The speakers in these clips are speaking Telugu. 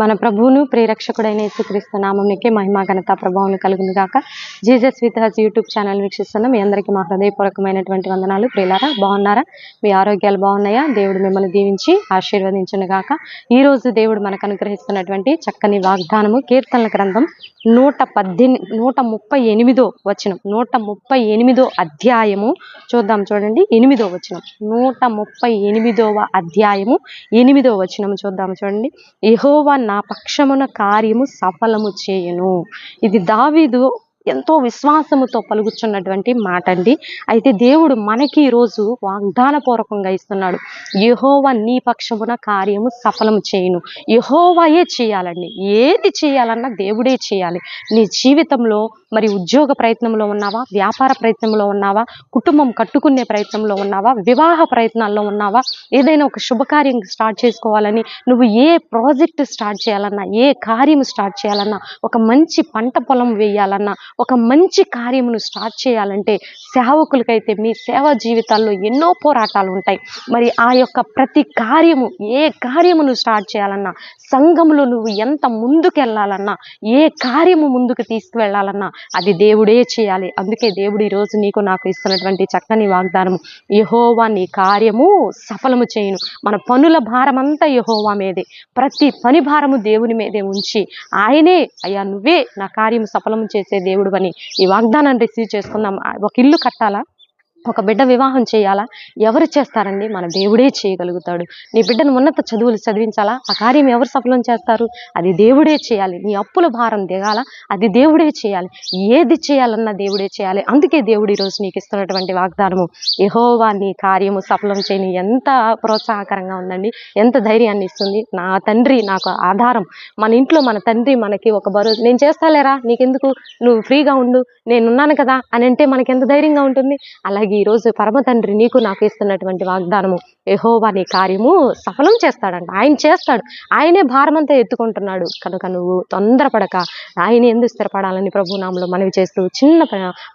మన ప్రభువును ప్రేరక్షకుడైన యేసుక్రీస్తు నామంకే మహిమా ఘనత ప్రభావం కలుగును గాక. Jesus with Haj YouTube channel వీక్షిస్తున్న. మీ అందరికీ మా హృదయపూర్వకమైనటువంటి వందనాలు. ప్రియులారా బాగున్నారా? మీ ఆరోగ్యాలు బాగున్నాయా? దేవుడు మిమ్మల్ని దీవించి ఆశీర్వదించును గాక. ఈ రోజు దేవుడు మనకు అనుగ్రహిస్తున్నటువంటి చక్కని వాగ్దానము కీర్తనల గ్రంథం నూట పద్దెనిమిది నూట ముప్పై ఎనిమిదో వచనం నూట ముప్పై ఎనిమిదో అధ్యాయము. చూద్దాం చూడండి. ఎనిమిదో వచనం. నూట ముప్పై ఎనిమిదవ అధ్యాయము. ఎనిమిదో వచనం చూద్దాం చూడండి. యహోవా నా పక్షమున కార్యము సఫలము చేయను. ఇది దావీదు ఎంతో విశ్వాసముతో పలుకుచున్నటువంటి మాట అండి అయితే దేవుడు మనకి ఈరోజు వాగ్దాన పూర్వకంగా ఇస్తున్నాడు. యహోవా నీ పక్షమున కార్యము సఫలము చేయను. యహోవాయే చేయాలండి. ఏది చేయాలన్నా దేవుడే చేయాలి. నీ జీవితంలో మరి ఉద్యోగ ప్రయత్నంలో ఉన్నావా? వ్యాపార ప్రయత్నంలో ఉన్నావా? కుటుంబం కట్టుకునే ప్రయత్నంలో ఉన్నావా? వివాహ ప్రయత్నాల్లో ఉన్నావా? ఏదైనా ఒక శుభకార్యం స్టార్ట్ చేసుకోవాలని నువ్వు ఏ ప్రాజెక్ట్ స్టార్ట్ చేయాలన్నా ఏ కార్యం స్టార్ట్ చేయాలన్నా ఒక మంచి పంట పొలం వేయాలన్నా ఒక మంచి కార్యమును స్టార్ట్ చేయాలంటే సేవకులకైతే మీ సేవా జీవితాల్లో ఎన్నో పోరాటాలు ఉంటాయి. మరి ఆ యొక్క ప్రతి కార్యము ఏ కార్యమును స్టార్ట్ చేయాలన్నా సంఘంలో నువ్వు ఎంత ముందుకెళ్ళాలన్నా ఏ కార్యము ముందుకు తీసుకువెళ్ళాలన్నా అది దేవుడే చేయాలి. అందుకే దేవుడు ఈరోజు నీకు నాకు ఇస్తున్నటువంటి చక్కని వాగ్దానము యహోవా నీ కార్యము సఫలము చేయను. మన పనుల భారమంతా యహోవా మీదే. ప్రతి పని భారము దేవుని మీదే ఉంచి ఆయనే అయ్యా నువ్వే నా కార్యము సఫలము చేసే దేవుడు. అని ఈ వాగ్దానాన్ని రిసీవ్ చేసుకుందాం. ఒక ఇల్లు కట్టాలా? ఒక బిడ్డ వివాహం చేయాలా? ఎవరు చేస్తారండి? మన దేవుడే చేయగలుగుతాడు. నీ బిడ్డను ఉన్నత చదువులు చదివించాలా? ఆ కార్యం ఎవరు సఫలం చేస్తారు? అది దేవుడే చేయాలి. నీ అప్పుల భారం దిగాల? అది దేవుడే చేయాలి. ఏది చేయాలన్నా దేవుడే చేయాలి. అందుకే దేవుడు ఈరోజు నీకు ఇస్తున్నటువంటి వాగ్దానము. యహోవా నీ కార్యము సఫలం చేయని ఎంత ప్రోత్సాహకరంగా ఉందండి. ఎంత ధైర్యాన్ని ఇస్తుంది. నా తండ్రి నాకు ఆధారం. మన ఇంట్లో మన తండ్రి మనకి ఒక బరువు. నేను చేస్తాలేరా? నీకెందుకు? నువ్వు ఫ్రీగా ఉండు. నేనున్నాను కదా? అని అంటే మనకి ఎంత ధైర్యంగా ఉంటుంది? అలాగే ఈరోజు పరమ తండ్రి నీకు నాకు ఇస్తున్నటువంటి వాగ్దానము. యెహోవా నీ కార్యము సఫలం చేస్తాడంట. ఆయన చేస్తాడు. ఆయనే భారమంతా ఎత్తుకుంటున్నాడు. కనుక నువ్వు తొందరపడక ఆయన ఎందుకు స్థిరపడాలని ప్రభు నామలో మనవి చేస్తూ చిన్న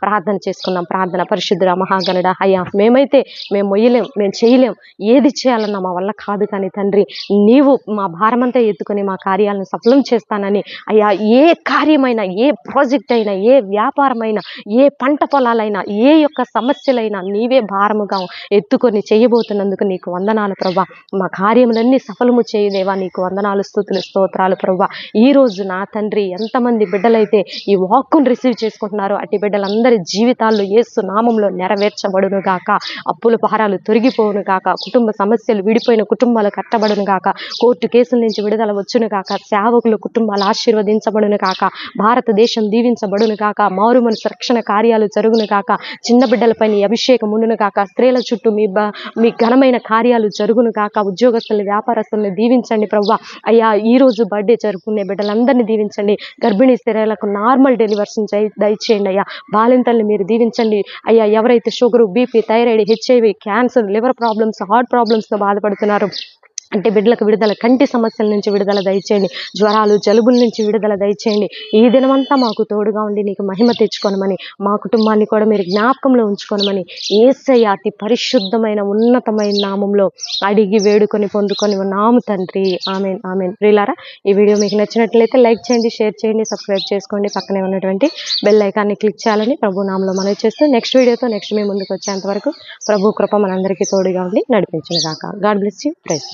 ప్రార్థన చేసుకున్నాం ప్రార్థన పరిశుద్ధుడ మహాగణుడ అయ్యా మేమైతే మేము మొయ్యలేం మేము చేయలేం. ఏది చేయాలన్నా మా వల్ల కాదు కానీ తండ్రి నీవు మా భారమంతా ఎత్తుకొని మా కార్యాలను సఫలం చేస్తానని అయ్యా ఏ కార్యమైనా ఏ ప్రాజెక్ట్ అయినా ఏ వ్యాపారమైనా ఏ పంట పొలాలైనా ఏ యొక్క సమస్యలైనా నీవే భారముగా ఎత్తుకొని చేయబోతున్నందుకు నీకు వందనాలు ప్రభా. మా కార్యములన్నీ సఫలము చేయదేవా నీకు వందనాలు స్థుతులు స్తోత్రాలు ప్రభా. ఈ రోజు నా తండ్రి ఎంతమంది బిడ్డలైతే ఈ వాక్కును రిసీవ్ చేసుకుంటున్నారో అట్టి బిడ్డలందరి జీవితాల్లో ఏసు నామంలో నెరవేర్చబడును గాక. అప్పుల భారాలు తొలగిపోవును గాక. కుటుంబ సమస్యలు విడిపోయిన కుటుంబాలు కట్టబడును గాక. కోర్టు కేసుల నుంచి విడుదల వచ్చును గాక. సేవకులు కుటుంబాలు ఆశీర్వదించబడును గాక. భారతదేశం దీవించబడును గాక. మారు మనసు రక్షణ కార్యాలు జరుగును గాక. చిన్న బిడ్డలపై అభిషేకం ఉండును కాక స్త్రీల చుట్టూ మీ మీ ఘనమైన కార్యాలు జరుగును కాక ఉద్యోగస్తుల్ని వ్యాపారస్తుల్ని దీవించండి ప్రవ్వా. అయ్యా ఈ రోజు బర్త్డే జరుపుకునే బిడ్డలందరినీ దీవించండి. గర్భిణీ స్త్రీలకు నార్మల్ డెలివర్స్ దయచేయండి అయ్యా. బాలింతల్ని మీరు దీవించండి. అయ్యా ఎవరైతే sugar BP thyroid HIV cancer liver problems heart ప్రాబ్లమ్స్తో బాధపడుతున్నారు అంటే బిడ్డలకు విడుదల కంటి సమస్యల నుంచి విడుదల దయచేయండి. జ్వరాలు జలుబుల నుంచి విడుదల దయచేయండి. ఈ దినమంతా మాకు తోడుగా ఉండి నీకు మహిమ తెచ్చుకోనమని మా కుటుంబాన్ని కూడా మీరు జ్ఞాపకంలో ఉంచుకోనమని ఏసయ్య అతి పరిశుద్ధమైన ఉన్నతమైన నామంలో అడిగి వేడుకొని పొందుకొని ఉన్నాము తండ్రి. Amen amen. ప్రియులారా ఈ వీడియో మీకు నచ్చినట్లయితే లైక్ చేయండి షేర్ చేయండి సబ్స్క్రైబ్ చేసుకోండి. పక్కనే ఉన్నటువంటి బెల్ ఐకాన్ని క్లిక్ చేయాలని ప్రభు నామంలో మనవి చేస్తూ నెక్స్ట్ వీడియోతో నెక్స్ట్ మీ ముందుకు వచ్చేంత వరకు ప్రభు కృప మనందరికీ తోడుగా ఉండి నడిపించిన గాక గాడ్ బ్లెస్ యూ. ప్రైస్